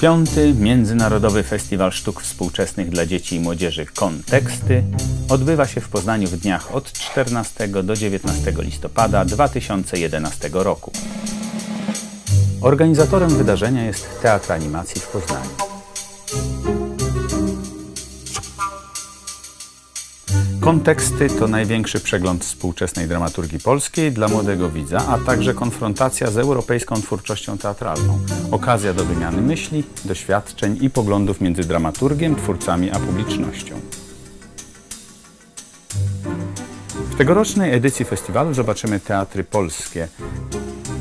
Piąty Międzynarodowy Festiwal Sztuk Współczesnych dla Dzieci i Młodzieży Konteksty odbywa się w Poznaniu w dniach od 14 do 19 listopada 2011 roku. Organizatorem wydarzenia jest Teatr Animacji w Poznaniu. Konteksty to największy przegląd współczesnej dramaturgii polskiej dla młodego widza, a także konfrontacja z europejską twórczością teatralną. Okazja do wymiany myśli, doświadczeń i poglądów między dramaturgiem, twórcami a publicznością. W tegorocznej edycji festiwalu zobaczymy teatry polskie.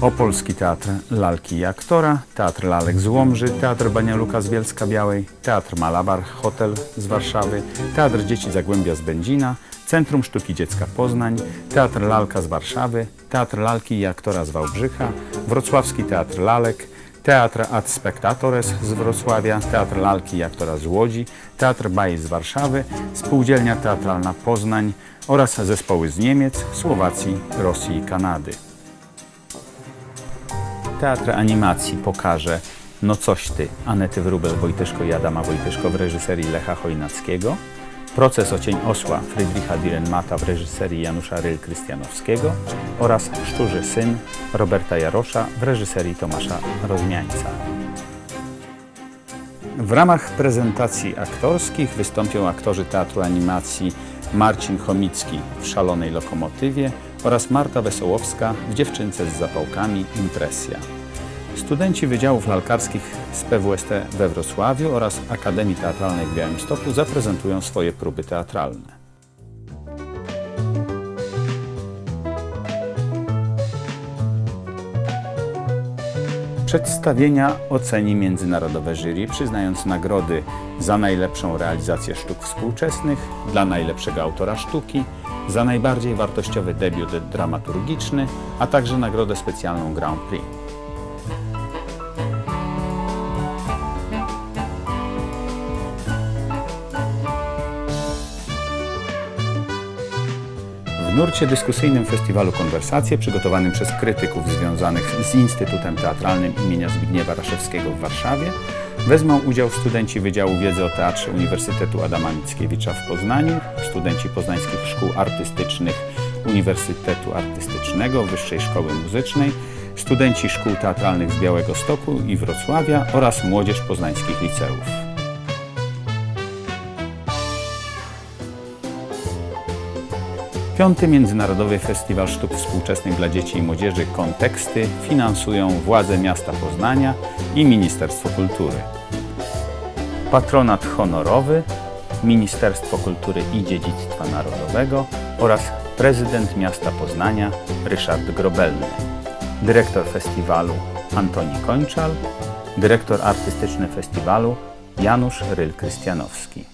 Opolski Teatr Lalki i Aktora, Teatr Lalek z Łomży, Teatr Banialuka z Bielska Białej, Teatr Malabar Hotel z Warszawy, Teatr Dzieci Zagłębia z Będzina, Centrum Sztuki Dziecka Poznań, Teatr Lalka z Warszawy, Teatr Lalki i Aktora z Wałbrzycha, Wrocławski Teatr Lalek, Teatr Ad Spectatores z Wrocławia, Teatr Lalki i Aktora z Łodzi, Teatr Baj z Warszawy, Spółdzielnia Teatralna Poznań oraz zespoły z Niemiec, Słowacji, Rosji i Kanady. Teatr Animacji pokaże No coś ty Anety Wróbel, Wojtyszko i Adama Wojtyszko w reżyserii Lecha Chojnackiego, Proces o cień osła Friedricha Direnmata w reżyserii Janusza Ryl-Krystianowskiego oraz Szczurzy syn Roberta Jarosza w reżyserii Tomasza Rozmiańca. W ramach prezentacji aktorskich wystąpią aktorzy Teatru Animacji Marcin Chomicki w Szalonej Lokomotywie oraz Marta Wesołowska w Dziewczynce z zapałkami Impresja. Studenci Wydziałów Lalkarskich z PWST we Wrocławiu oraz Akademii Teatralnej w Białymstoku zaprezentują swoje próby teatralne. Przedstawienia oceni międzynarodowe jury, przyznając nagrody za najlepszą realizację sztuk współczesnych, dla najlepszego autora sztuki, za najbardziej wartościowy debiut dramaturgiczny, a także nagrodę specjalną Grand Prix. W nurcie dyskusyjnym festiwalu Konwersacje, przygotowanym przez krytyków związanych z Instytutem Teatralnym imienia Zbigniewa Raszewskiego w Warszawie, wezmą udział studenci Wydziału Wiedzy o Teatrze Uniwersytetu Adama Mickiewicza w Poznaniu, studenci poznańskich szkół artystycznych Uniwersytetu Artystycznego, Wyższej Szkoły Muzycznej, studenci szkół teatralnych z Białego Stoku i Wrocławia oraz młodzież poznańskich liceów. Piąty Międzynarodowy Festiwal Sztuk Współczesnych dla Dzieci i Młodzieży Konteksty finansują władze miasta Poznania i Ministerstwo Kultury. Patronat honorowy Ministerstwo Kultury i Dziedzictwa Narodowego oraz prezydent miasta Poznania Ryszard Grobelny. Dyrektor festiwalu Antoni Kończal, dyrektor artystyczny festiwalu Janusz Ryl-Krystianowski.